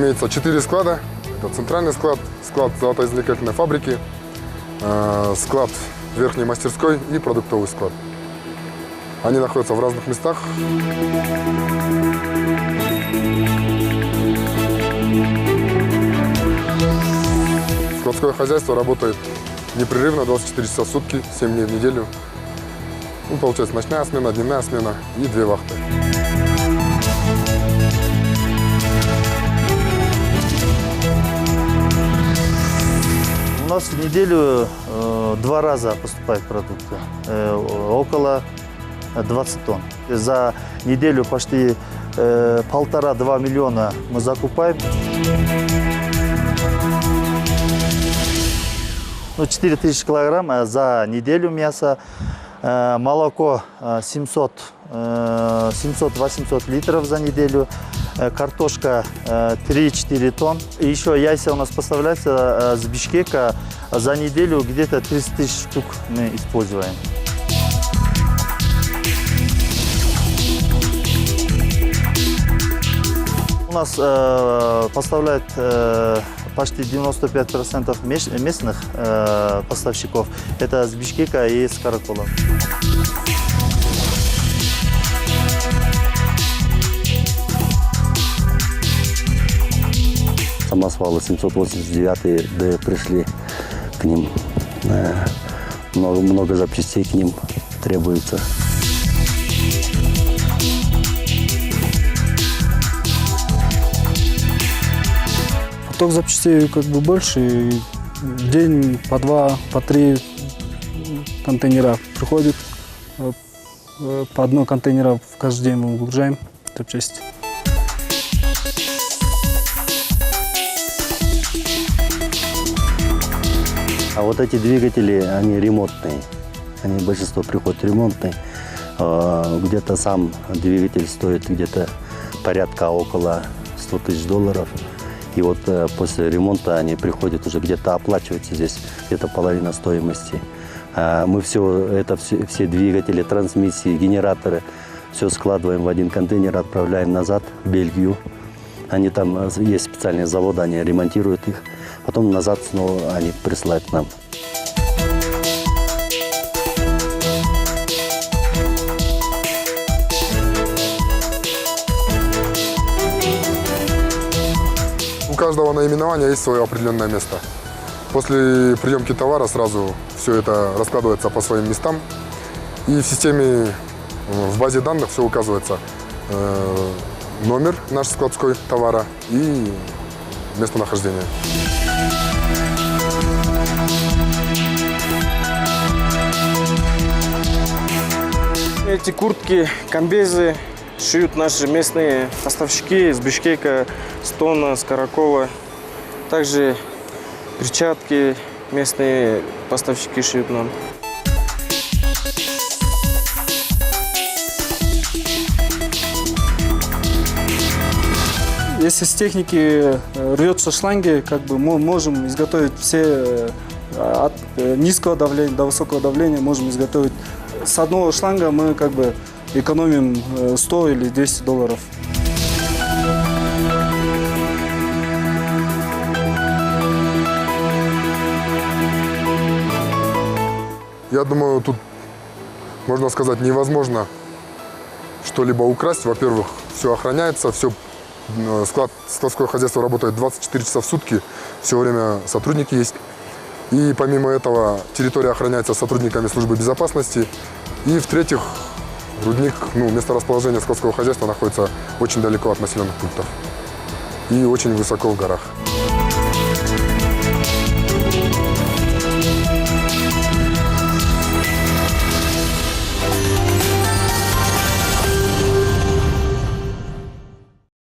имеется 4 склада. Это центральный склад, склад золотоизвлекательной фабрики, э, склад верхней мастерской и продуктовый склад. Они находятся в разных местах. Складское хозяйство работает непрерывно 24 часа в сутки, 7 дней в неделю. Ну, получается, ночная смена, дневная смена и две вахты. Нас в неделю э, два раза поступает продукты, э, около 20 тонн. За неделю почти э, полтора-два миллиона мы закупаем. Ну, 4 тысячи килограмм э, за неделю мяса. Э, молоко э, 700, э, 700-800 литров за неделю. Э, Картошка э, 3-4 тонн. И еще яйца у нас поставляются э, с Бишкека. За неделю где-то 30 тысяч штук мы используем. У нас э, поставляют э, почти 95% меш- местных э, поставщиков. Это с Бишкека и с Каракола. Самосвалы 789 да, пришли к ним. Э, Много, много запчастей к ним требуется. Поток запчастей как бы больше. день по два, по три контейнера приходит. Э, По одной контейнера в каждый день мы выгружаем запчасти. А вот эти двигатели, они ремонтные. Они большинство приходят ремонтные. Э, Где-то сам двигатель стоит где-то порядка около 100 тысяч долларов. И вот э, после ремонта они приходят уже где-то оплачивается здесь где-то половина стоимости. А Мы все это все, все двигатели, трансмиссии, генераторы все складываем в один контейнер, отправляем назад в Бельгию. Они там э, есть специальные заводы, они ремонтируют их. Потом назад снова они присылают нам. Каждого наименования есть свое определенное место. После приемки товара сразу все это раскладывается по своим местам. И в системе, в базе данных все указывается. Э, Номер наш складской товара и местонахождение. Эти куртки, комбезы шьют наши местные поставщики из Бишкека, с Тона, с. Также перчатки местные поставщики шьют нам. Если с техники э, рвется шланги, как бы мы можем изготовить все э, от э, низкого давления до высокого давления, можем изготовить. С одного шланга мы как бы экономим э, 100 или 200 долларов. Я думаю, тут, можно сказать, невозможно что-либо украсть. Во-первых, все охраняется, все э, склад, складское хозяйство работает 24 часа в сутки, все время сотрудники есть. И помимо этого территория охраняется сотрудниками службы безопасности. И в-третьих, рудник, ну, место расположения складского хозяйства находится очень далеко от населенных пунктов и очень высоко в горах.